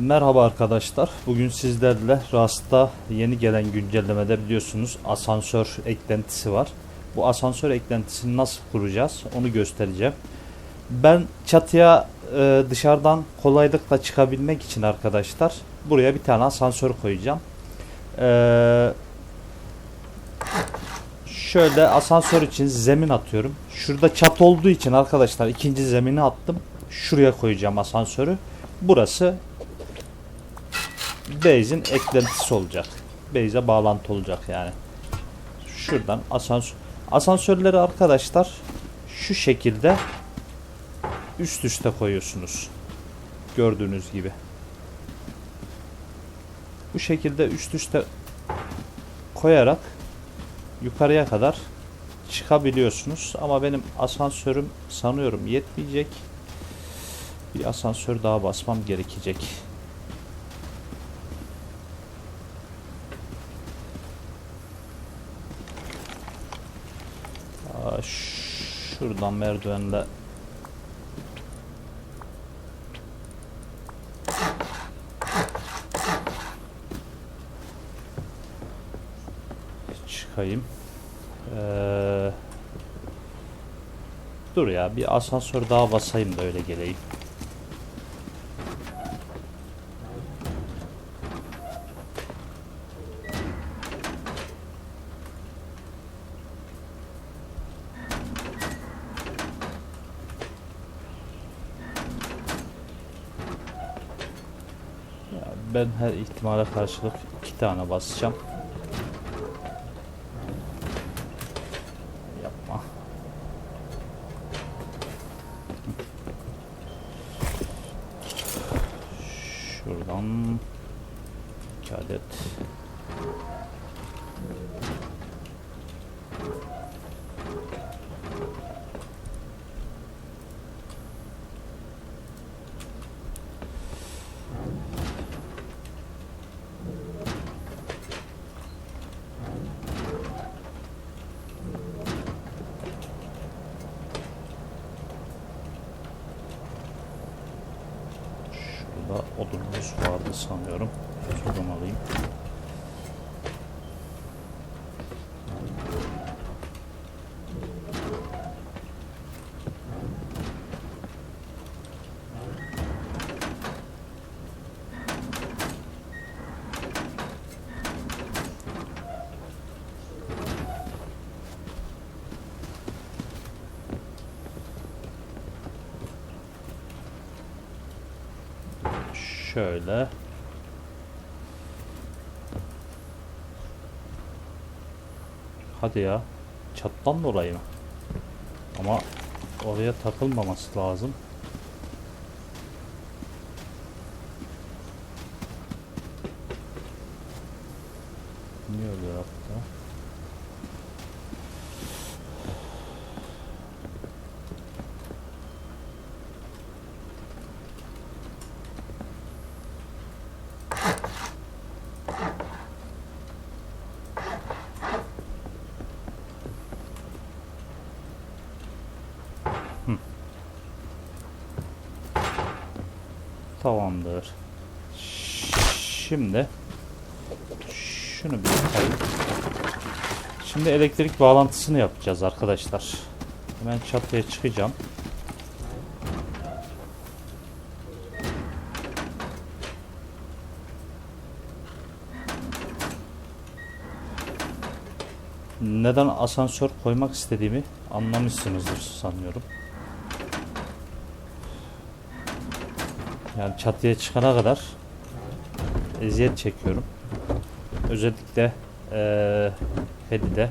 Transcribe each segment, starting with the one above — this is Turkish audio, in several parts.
Merhaba arkadaşlar. Bugün sizlerle Rast'ta yeni gelen güncellemede biliyorsunuz asansör eklentisi var. Bu asansör eklentisini nasıl kuracağız onu göstereceğim. Ben çatıya e, dışarıdan kolaylıkla çıkabilmek için arkadaşlar buraya bir tane asansör koyacağım. Eee Şöyle asansör için zemin atıyorum. Şurada çat olduğu için arkadaşlar ikinci zemini attım. Şuraya koyacağım asansörü. Burası base'in eklentisi olacak. Base'e bağlantı olacak yani. Şuradan asansör asansörleri arkadaşlar şu şekilde üst üste koyuyorsunuz. Gördüğünüz gibi. Bu şekilde üst üste koyarak yukarıya kadar çıkabiliyorsunuz. Ama benim asansörüm sanıyorum yetmeyecek. Bir asansör daha basmam gerekecek. Şuradan merdivenle çıkayım. Ee, dur ya bir asansör daha basayım da öyle geleyim. Ya Ben her ihtimale karşılık iki tane basacağım. Yapma. Şuradan iki adet. Şurada odunumuz vardı sanıyorum. Şuradan alayım. Şöyle. Hadi ya. Çattan dolayı mı? Ama oraya takılmaması lazım. Tamamdır. Şimdi şunu bir yapayım. Şimdi elektrik bağlantısını yapacağız arkadaşlar. Hemen çatıya çıkacağım. Neden asansör koymak istediğimi anlamışsınızdır sanıyorum. Yani çatıya çıkana kadar eziyet çekiyorum. Özellikle eee Hedi'de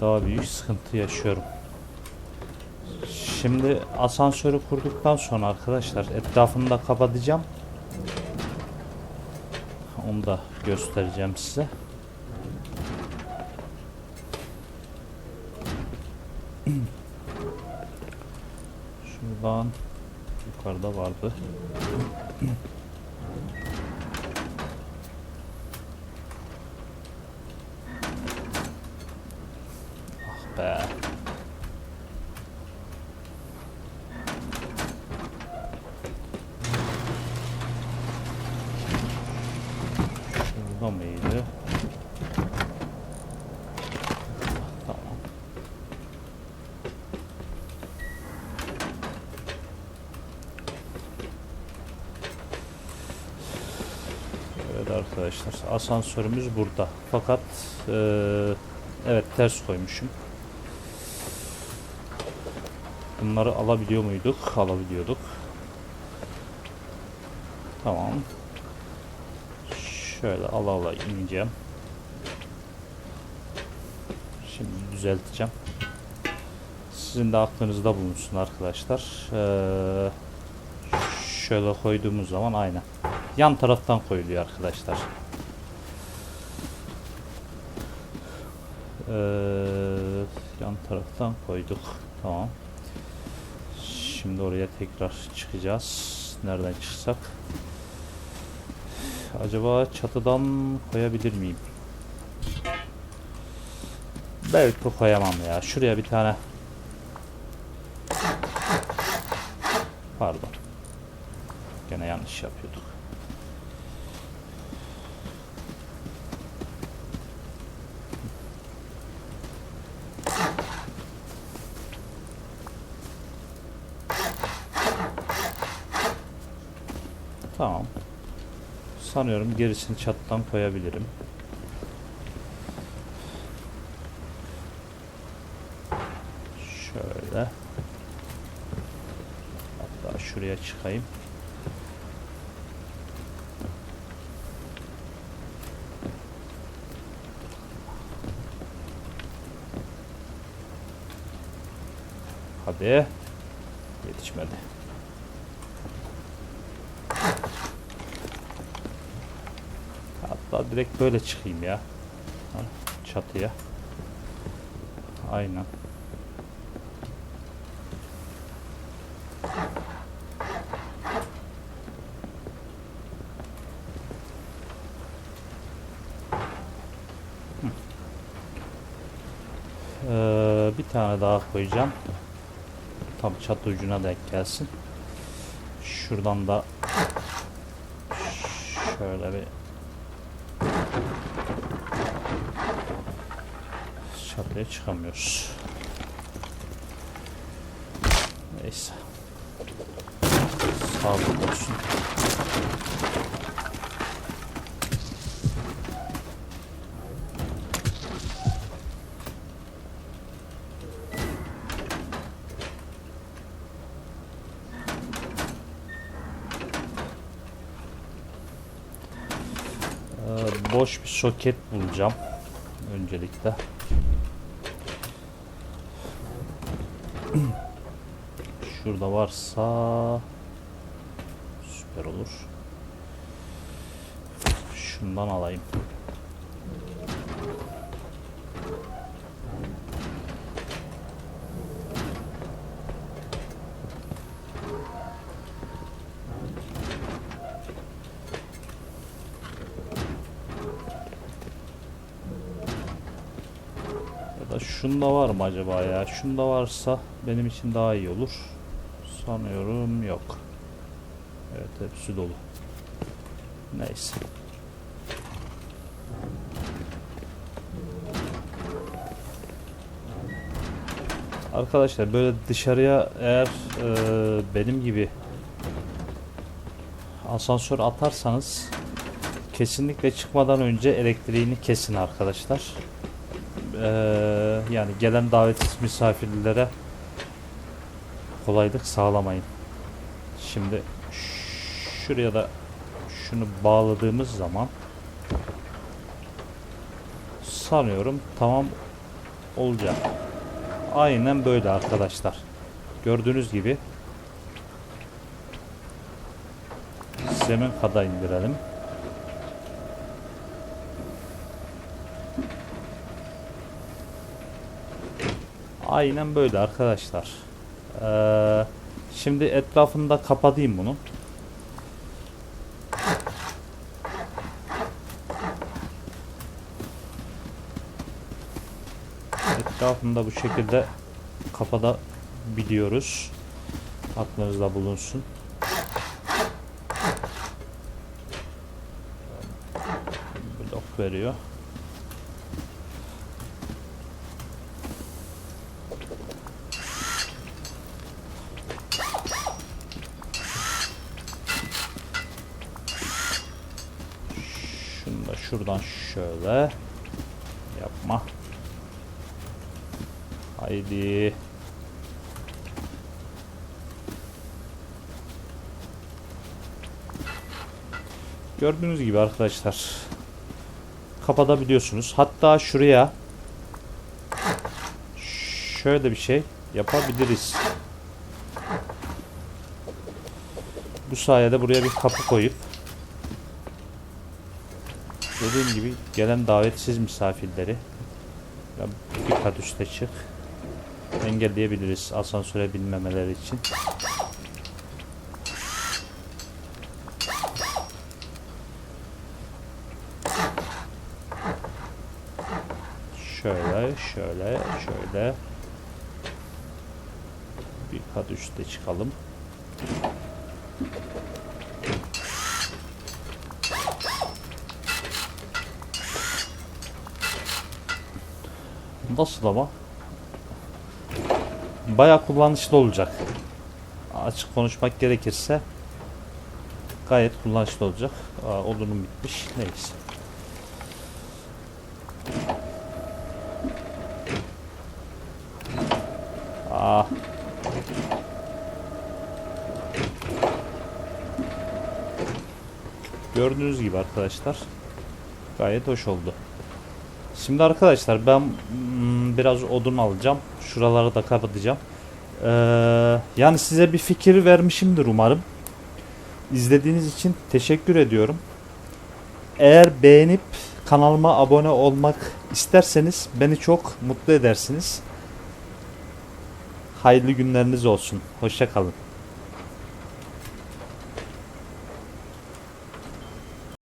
daha büyük sıkıntı yaşıyorum. Şimdi asansörü kurduktan sonra arkadaşlar etrafını da kapatacağım. Onu da göstereceğim size. Şuradan yukarıda vardı. ah be. Şurada mıydı? Asansörümüz burada. Fakat eee, evet ters koymuşum. Bunları alabiliyor muyduk? Alabiliyorduk. Tamam. Şöyle ala ala ineceğim. Şimdi düzelteceğim. Sizin de aklınızda bulunsun arkadaşlar. Ee, şöyle koyduğumuz zaman aynen. Yan taraftan koyuluyor arkadaşlar. Ee, yan taraftan koyduk. Tamam. Şimdi oraya tekrar çıkacağız. Nereden çıksak? Acaba çatıdan koyabilir miyim? Belki koyamam ya. Şuraya bir tane. Pardon. Gene yanlış yapıyorduk. Tamam. Sanıyorum gerisini çattan koyabilirim. Şöyle. Hatta şuraya çıkayım. Hadi. Yetişmedi. Hatta direkt böyle çıkayım ya. Çatıya. Aynen. Ee, bir tane daha koyacağım. Tam çatı ucuna denk gelsin. Şuradan da şöyle bir çatıya çıkamıyoruz. Neyse. Sağlık olsun. Ee, boş bir soket bulacağım öncelikle. Şurada varsa süper olur. Şundan alayım. Şunda var mı acaba ya? Şunda varsa benim için daha iyi olur. Sanıyorum yok. Evet hepsi dolu. Neyse. Arkadaşlar böyle dışarıya eğer e, benim gibi asansör atarsanız kesinlikle çıkmadan önce elektriğini kesin arkadaşlar. Ee, yani gelen davetsiz misafirlere kolaylık sağlamayın. Şimdi şuraya da şunu bağladığımız zaman sanıyorum tamam olacak. Aynen böyle arkadaşlar. Gördüğünüz gibi zemin kadar indirelim. Aynen böyle arkadaşlar. Ee, şimdi etrafını da kapatayım bunun. Etrafını da bu şekilde kapatabiliyoruz. Aklınızda bulunsun. Blok veriyor. Şunu da şuradan şöyle yapma. Haydi. Gördüğünüz gibi arkadaşlar kapatabiliyorsunuz. Hatta şuraya şöyle bir şey yapabiliriz. Bu sayede buraya bir kapı koyup dediğim gibi gelen davetsiz misafirleri bir kat üste çık engelleyebiliriz asansöre binmemeleri için. Şöyle, şöyle, şöyle. Bir kat üste çıkalım. Nasıl ama? Bayağı kullanışlı olacak. Açık konuşmak gerekirse gayet kullanışlı olacak. Aa, odunum bitmiş. Neyse. Aa. Gördüğünüz gibi arkadaşlar gayet hoş oldu. Şimdi arkadaşlar ben mm, biraz odun alacağım. Şuraları da kapatacağım. Ee, yani size bir fikir vermişimdir umarım. İzlediğiniz için teşekkür ediyorum. Eğer beğenip kanalıma abone olmak isterseniz beni çok mutlu edersiniz. Hayırlı günleriniz olsun. Hoşça kalın.